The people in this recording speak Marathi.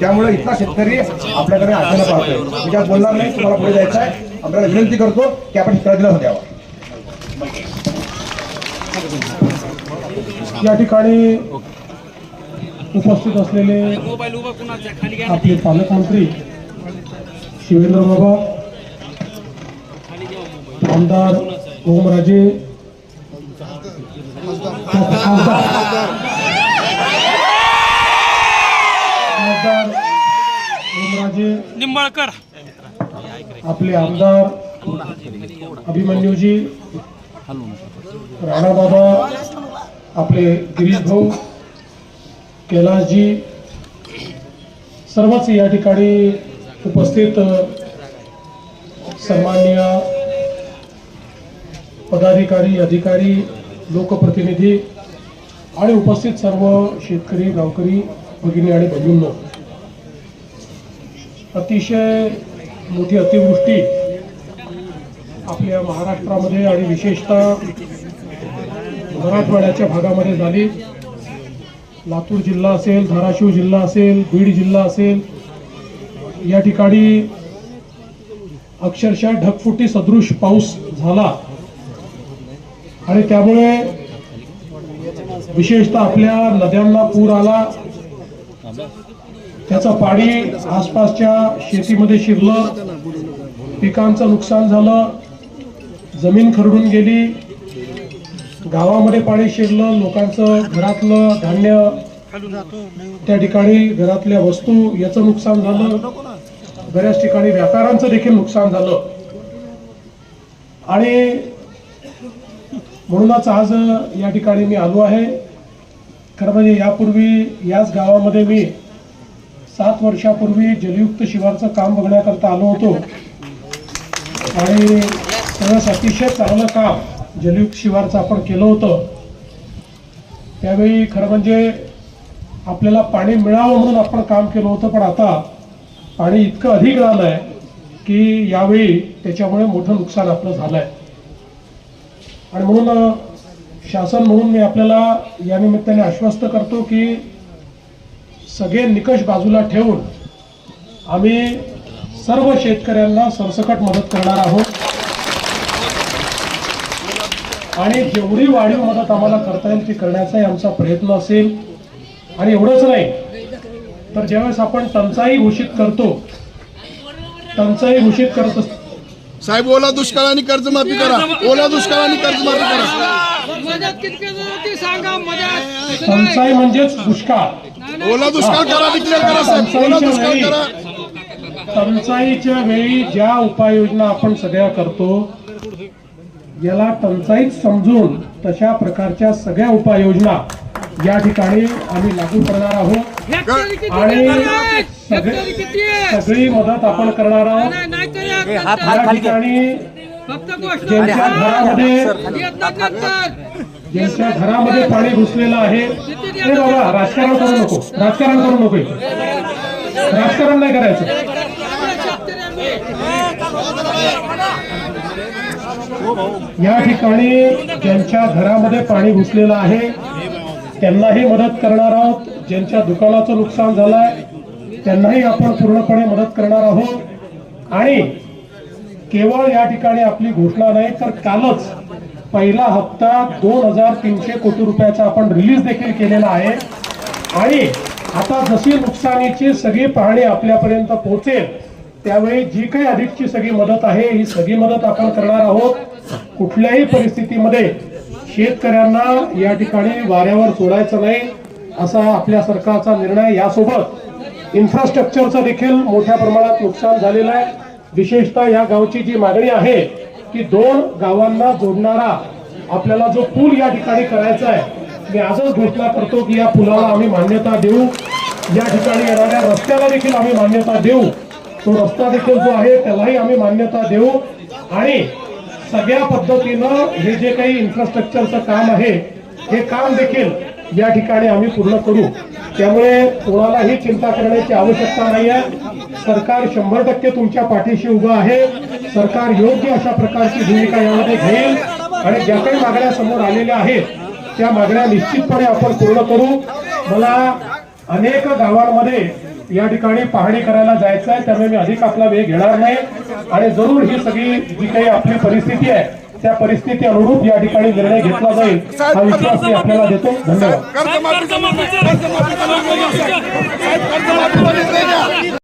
त्यामुळे इथला शेतकरी आपल्याकडे आशेनं पाहतोय मी काय बोलणार नाही तुम्हाला पुढे जायचं आहे. आपल्याला विनंती करतो की आपण शेतकऱ्याला द्यावा. या ठिकाणी उपस्थित असलेले आपले पालकमंत्री शिवेंद्र बाबा आमदार ओमराजे खासदार निंबाळकर. आपले आमदार अभिमन्यूजी राणा बाबा आपले गिरीश भाऊ कैलासजी सर्वच या ठिकाणी उपस्थित सन्माननीय पदाधिकारी अधिकारी लोकप्रतिनिधी आणि उपस्थित सर्व शेतकरी गावकरी भगिनी आणि बंधूंनो. अतिशय मोठी अतिवृष्टी आपल्या महाराष्ट्रामध्ये आणि विशेषतः मराठवाड्याच्या भागामध्ये झाली. लातूर जिल्हा असेल धाराशिव जिल्हा असेल बीड जिल्हा असेल या ठिकाणी अक्षरशः ढगफुटी सदृश पाऊस झाला. आणि त्यामुळे विशेषतः आपल्या नद्यांना पूर आला. त्याचं पाणी आसपासच्या शेतीमध्ये शिरलं पिकांचं नुकसान झालं जमीन खरडून गेली गावामध्ये पाणी शिरलं लोकांचं घरातलं धान्य त्या ठिकाणी घरातल्या वस्तू याचं नुकसान झालं. बऱ्याच ठिकाणी व्यापाऱ्यांचं देखील नुकसान झालं. आणि म्हणूनच आज या ठिकाणी मी आलो आहे. खरं म्हणजे यापूर्वी याच गावामध्ये मी सात वर्षापूर्वी जलयुक्त शिवारचं काम बघण्याकरता आलो होतो. आणि त्यावेळेस अतिशय चांगलं काम जलयुक्त शिवारचं आपण केलं होतं. त्यावेळी खरं म्हणजे आपल्याला पाणी मिळावं म्हणून आपण काम केलं होतं पण आता पाणी इतकं अधिक झालं आहे की यावेळी त्याच्यामुळे मोठं नुकसान आपलं झालं आहे आणि म्हणून शासन म्हणून मी आपल्याला या निमित्ताने आश्वस्त करतो की सगळे निकष बाजूला ठेवून आम्ही सर्व शेतकऱ्यांना सरसकट मदत करणार आहोत. आणि जेवढी वाढीव मदत आम्हाला करता येईल ती करण्याचाही आमचा प्रयत्न असेल. आणि एवढंच नाही तर ज्यावेळेस आपण टंचाई घोषित करतो टंचाई घोषित करत असतो. साहेब ओला दुष्काळ आणि कर्जमाफी करा. ओला दुष्काळ आणि कर्जमाफी करा. मदत कितकी होती सांगा मदत. टंचाई म्हणजेच दुष्काळ. ओला दुष्काळ करा डिक्लेअर करा साहेब ओला दुष्काळ करा टंचाईच्या वेळी ज्या उपाययोजना आपण सगळ्या करतो याला टंचाईच समजून तशा प्रकारच्या सगळ्या उपाययोजना या ठिकाणी आम्ही लागू करणार आहोत आणि? सगळे- मदत आपण करणार आहोत. या ठिकाणी घरामध्ये. ज्यांच्या घरामध्ये पाणी घुसलेलं आहे ते बाबा राजकारण करू नको. राजकारण करू नको राजकारण नाही करायचं. या ठिकाणी ज्यांच्या घरामध्ये पाणी घुसलेलं आहे त्यांनाही मदत करणार आहोत. ज्यांच्या दुकानाचं नुकसान झालंय त्यांनाही आपण पूर्णपणे मदत करणार आहोत. आणि केवळ या ठिकाणी आपली घोषणा नाही तर कालच पहिला हप्ता दोन हजार तीनशे कोटी रुपयाचा आपण रिलीज देखील केलेला आहे. आणि आता जशी नुकसानीची सगळी पाहणी आपल्यापर्यंत पोहोचेल त्यावेळी जी काही अधिकची सगळी मदत आहे ही सगळी मदत आपण करणार आहोत. कुठल्याही परिस्थितीमध्ये शेतकऱ्यांना या ठिकाणी वाऱ्यावर सोडायचं नाही असा आपल्या सरकारचा निर्णय. यासोबत इन्फ्रास्ट्रक्चरचं देखील मोठ्या प्रमाणात नुकसान झालेलं आहे. विशेषतः या गावची जी मागणी आहे की दोन गावांना जोडणारा आपल्याला जो पूल या ठिकाणी करायचा आहे मी आजच घोषणा करतो की या पुलाला आम्ही मान्यता देऊ. या ठिकाणी येणाऱ्या रस्त्याला देखील आम्ही मान्यता देऊ. तो रस्ता देखील जो आहे त्यालाही आम्ही मान्यता देऊ. आणि सगळ्या पद्धतीनं हे जे काही इन्फ्रास्ट्रक्चरचं काम आहे हे काम देखील या ठिकाणी आम्ही पूर्ण करू. त्यामुळे कोणालाही चिंता करण्याची आवश्यकता नाही आहे सरकार शंभर टक्के तुमच्या पाठीशी उभं आहे. सरकार योग्य अशा प्रकारची भूमिका यामध्ये घेईल. आणि ज्या काही मागण्या समोर आलेल्या आहेत त्या मागण्या निश्चितपणे आपण पूर्ण करू. मला अनेक गावांमध्ये या ठिकाणी पाहणी करायला जायचं आहे त्यामुळे मी अधिक आपला वेळ घेणार नाही. आणि जरूर ही सगळी जी काही आपली परिस्थिती आहे त्या परिस्थिती अनुरूप या ठिकाणी निर्णय घेतला जाईल. हा विश्वास मी आपल्याला देतो. धन्यवाद.